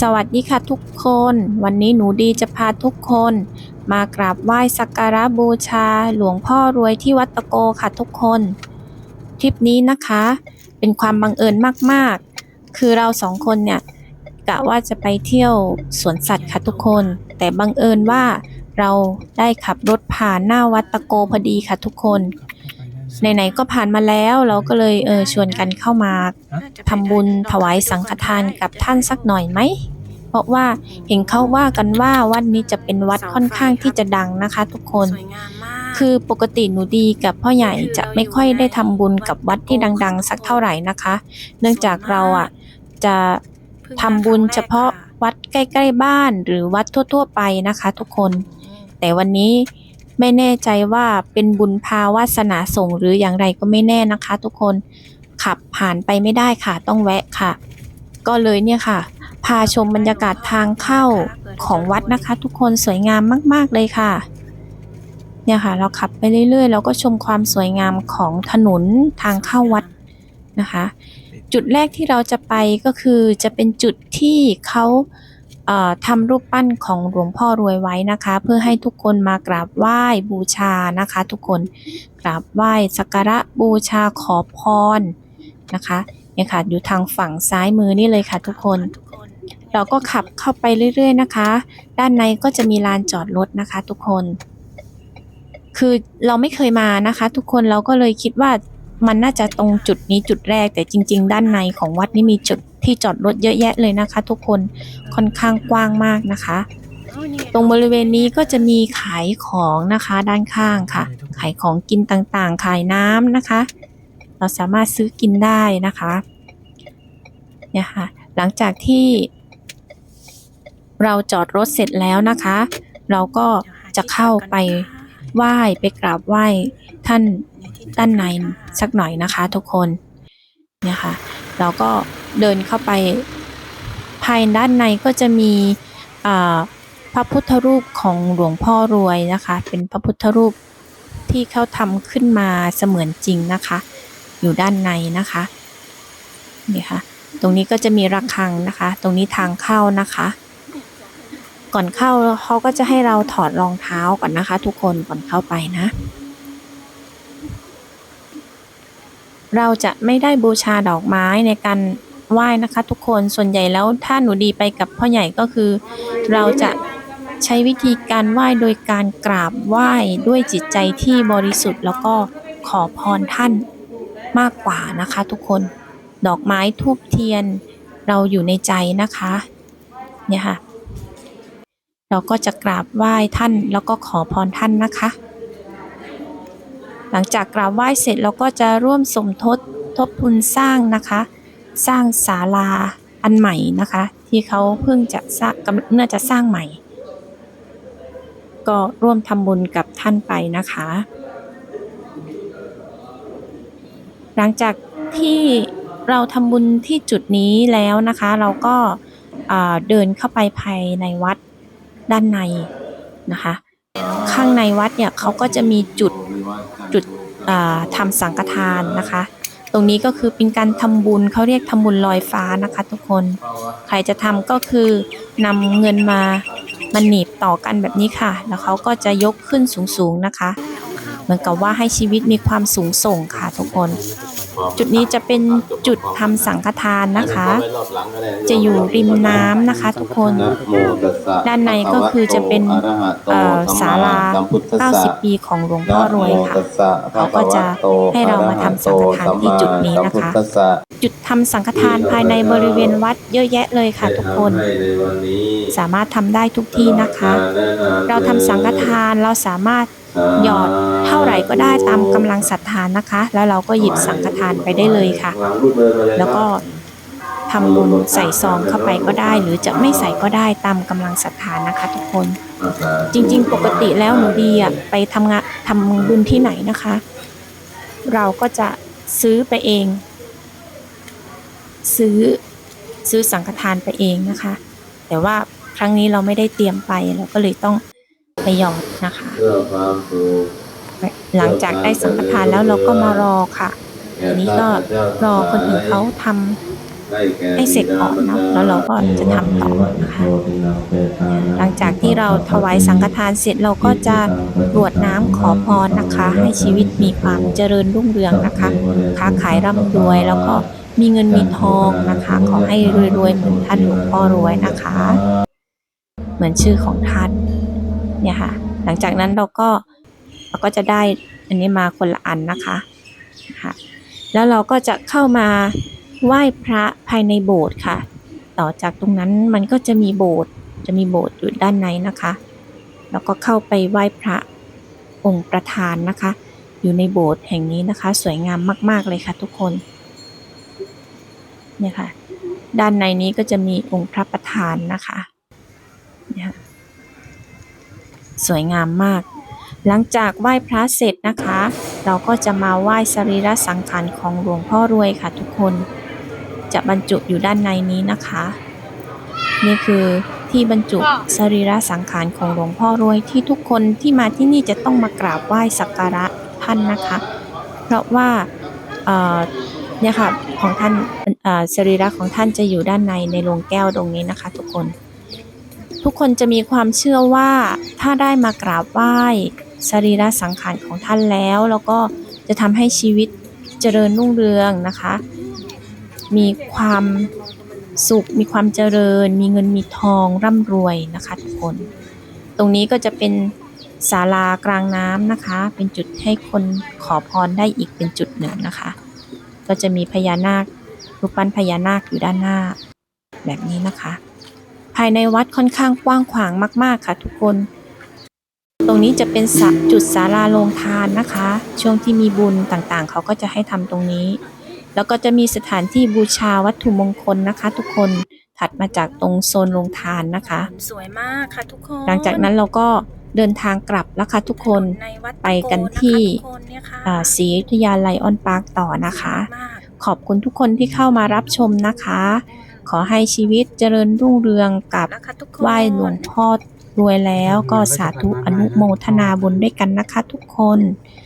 สวัสดีค่ะทุกคน วันนี้หนูดีจะพาทุกคน มากราบไหว้สักการะบูชา หลวงพ่อรวยที่วัดตะโกค่ะทุกคนทริปนี้นะคะ เป็นความบังเอิญมากๆ คือเราสองคนเนี่ยกะว่าจะไปเที่ยวสวนสัตว์ค่ะทุกคน แต่บังเอิญว่าเราได้ขับรถผ่านหน้าวัดตะโกพอดีค่ะทุกคน ไหนๆก็ผ่านมาแล้วเราก็เลยเออชวนกันเข้ามาทำบุญถวายสังฆทานกับท่านสักหน่อยไหมเพราะว่าเห็นเขาว่ากันว่าวัดนี้จะเป็นวัดค่อนข้างที่จะดังนะคะ ทุกคนสวยงามมากคือปกติหนูดีกับพ่อใหญ่จะไม่ค่อยได้ทำบุญกับวัดที่ดัง ๆ สักเท่าไหร่นะคะ เนื่องจากเราอะจะทำบุญเฉพาะวัดใกล้ ๆ บ้านหรือวัดทั่ว ๆ ไปนะคะ ทุกคน แต่วันนี้ ไม่แน่ใจว่าเป็นบุญพาวาสนาส่งหรืออย่างไรก็ไม่แน่นะคะ ทุกคนขับผ่านไปไม่ได้ค่ะต้องแวะค่ะ ก็เลยเนี่ยค่ะ พาชมบรรยากาศทางเข้าของวัดนะคะ ทุกคนสวยงามมาก ๆ เลยค่ะ เนี่ยค่ะ เราขับไปเรื่อย ๆ เราก็ชมความสวยงามของถนนทางเข้าวัดนะคะ จุดแรกที่เราจะไปก็คือจะเป็นจุดที่เขา ทำรูปปั้นของหลวงพ่อรวยไว้นะคะ เพื่อให้ทุกคนมากราบไหว้บูชานะคะ ทุกคนกราบไหว้สักการะบูชาขอพรนะคะเนี่ยค่ะอยู่ทางฝั่งซ้ายมือนี่เลยค่ะทุกคนทุกคน เราก็ขับเข้าไปเรื่อย ๆ นะคะ ด้านในก็จะมีลานจอดรถนะคะ ทุกคน คือเราไม่เคยมานะคะ ทุกคนเราก็เลยคิดว่ามันน่าจะตรงจุดนี้จุดแรกแต่จริง ๆ ด้านในของวัดนี่มีจุด ที่จอดรถเยอะแยะเลยนะคะ ทุกคนค่อนข้างกว้างมากนะคะอ๋อนี่ไตรงบริเวณนี้ก็จะมีขายของนะคะด้านข้างค่ะ ขายของกินต่างๆ ขายน้ำนะคะ เราสามารถซื้อกินได้นะคะเนี่ยค่ะหลังจากที่เราจอดรถเสร็จแล้วนะคะ เราก็จะเข้าไปไหว้ไปกราบไหว้ท่านด้านในสักหน่อยนะคะ ทุกคนเนี่ยค่ะเราก็ เดินเข้าไป ภายด้านในก็จะมีพระพุทธรูปของหลวงพ่อรวยนะคะ เป็นพระพุทธรูปที่เขาทำขึ้นมาเสมือนจริงนะคะ อยู่ด้านในนะคะนี่ค่ะตรงนี้ก็จะมีระฆังนะคะ ตรงนี้ทางเข้านะคะ ก่อนเข้าเขาก็จะให้เราถอดรองเท้าก่อนนะคะ ทุกคนก่อนเข้าไปนะ เราจะไม่ได้บูชาดอกไม้ในการ ไหว้นะคะ ทุกคนส่วนใหญ่แล้วถ้าหนูดีไปกับพ่อใหญ่ก็คือ เราจะใช้วิธีการไหว้โดยการกราบไหว้ด้วยจิตใจที่บริสุทธิ์ แล้วก็ขอพรท่านมากกว่านะคะ ทุกคนดอกไม้ทูบเทียนเราอยู่ในใจนะคะเนี่ยค่ะ เราก็จะกราบไหว้ท่านแล้วก็ขอพรท่านนะคะ หลังจากกราบไหว้เสร็จเราก็จะร่วมสมทบทบทุนสร้างนะคะ สร้างศาลาอันใหม่นะคะ ที่เขาเพิ่งจะสร้างกำลังน่าจะสร้างใหม่ ก็ร่วมทำบุญกับท่านไปนะคะ หลังจากที่เราทำบุญที่จุดนี้แล้วนะคะ เราก็เดินเข้าไปภายในวัดด้านในนะคะ ข้างในวัดเนี่ยเขาก็จะมีจุดจุดทำสังฆทานนะคะ รงนี้ก็คือเป็นการทำบุญเขาเรียกทำบุญลอยฟ้านะคะ ทุกคน ใครจะทำก็คือนำเงินมามันหนีบต่อกันแบบนี้ค่ะ แล้วเขาก็จะยกขึ้นสูงๆนะคะ เหมือนกับว่าให้ชีวิตมีความสูงส่งค่ะทุกคน จุดนี้จะเป็นจุดทำสังฆทานนะคะ จะอยู่ริมน้ำนะคะทุกคน ด้านในก็คือจะเป็นเอ่อศาลา 90 ปีของหลวงพ่อรวยค่ะเขาก็จะให้เรามาทำสังฆทานที่จุดนี้นะคะ จุดทำสังฆทานภายในบริเวณวัดเยอะแยะเลยค่ะทุกคน สามารถทำได้ทุกที่นะคะ เราทำสังฆทานเราสามารถ หยอดเท่าไหร่ก็ได้ตามกำลังศรัทธานะคะ แล้วเราก็หยิบสังฆทานไปได้เลยค่ะ แล้วก็ทำบุญใส่ซองเข้าไปก็ได้ หรือจะไม่ใส่ก็ได้ตามกำลังศรัทธานะคะ ทุกคน จริง ๆ ปกติแล้วหนูดีอะไปทำงานทำบุญที่ไหนนะคะ เราก็จะซื้อไปเอง ซื้อซื้อสังฆทานไปเองนะคะ แต่ว่าครั้งนี้เราไม่ได้เตรียมไปเราก็เลยต้อง ไปหยอดนะคะ เพื่อความสุขหลังจากได้สังฆทานแล้วเราก็มารอค่ะทีนี้ก็รอคนอื่นเขาทให้เสร็จก่อนเนาะแล้วเราก็จะทำต่อนะคะหลังจากที่เราถวายสังฆทานเสร็จเราก็จะกรวดน้ำขอพรนะคะ ให้ชีวิตมีความเจริญรุ่งเรืองนะคะค้าขายร่ำรวยแล้วก็มีเงินมีทองนะคะ ขอให้รวยๆเหมือนท่านหลวงพ่อรวยนะคะ เหมือนชื่อของท่าน เนี่ยค่ะ หลังจากนั้นเราก็เราก็จะได้อันนี้มาคนละอันนะคะค่ะแล้วเราก็จะเข้ามาไหว้พระภายในโบสถ์ค่ะ ต่อจากตรงนั้นมันก็จะมีโบสถ์จะมีโบสถ์อยู่ด้านในนะคะ แล้วก็เข้าไปไหว้พระองค์ประธานนะคะ อยู่ในโบสถ์แห่งนี้นะคะ สวยงามมาก ๆเลยค่ะทุกคนเนี่ยค่ะ ด้านในนี้ก็จะมีองค์พระประธานนะคะเนี่ยค่ะ สวยงามมาก หลังจากไหว้พระเสร็จนะคะ เราก็จะมาไหว้สรีระสังขารของหลวงพ่อรวยค่ะทุกคน จะบรรจุอยู่ด้านในนี้นะคะ นี่คือที่บรรจุสรีระสังขารของหลวงพ่อรวยที่ทุกคนที่มาที่นี่จะต้องมากราบไหว้สักการะท่านนะคะ เพราะว่าเนี่ยค่ะของท่านสรีระของท่านจะอยู่ด้านในในโรงแก้วตรงนี้นะคะ ทุกคน ทุกคนจะมีความเชื่อว่าถ้าได้มากราบไหว้สรีระสังขารของท่านแล้ว แล้วก็จะทำให้ชีวิตเจริญรุ่งเรืองนะคะ มีความสุข มีความเจริญ มีเงินมีทองร่ำรวยนะคะทุกคน ตรงนี้ก็จะเป็นศาลากลางน้ำนะคะ เป็นจุดให้คนขอพรได้อีกเป็นจุดหนึ่งนะคะ ก็จะมีพญานาครูปปั้นพญานาคอยู่ด้านหน้า แบบนี้นะคะ ภายในวัดค่อนข้างกว้างขวางมาก ๆ ค่ะทุกคน ตรงนี้จะเป็นสะจุดศาลาโรงทานนะคะ ช่วงที่มีบุญต่างๆ เขาก็จะให้ทำตรงนี้ แล้วก็จะมีสถานที่บูชาวัตถุมงคลนะคะ ทุกคนถัดมาจากตรงโซนโรงทานนะคะ สวยมากค่ะทุกคน หลังจากนั้นเราก็เดินทางกลับแล้วค่ะทุกคนในวัดไปกันที่ตะโกนนะคะทุกคนเนี่ยค่ะอ่าศรีอยุธยาไลออนพาร์คต่อนะคะสวยมากขอบคุณทุกคนที่เข้ามารับชมนะคะ ขอให้ชีวิตเจริญรุ่งเรืองกับนะคะทุกคนไหว้หลวงพ่อรวยแล้วก็สาธุอนุโมทนาบุญด้วยกันนะคะทุกคนค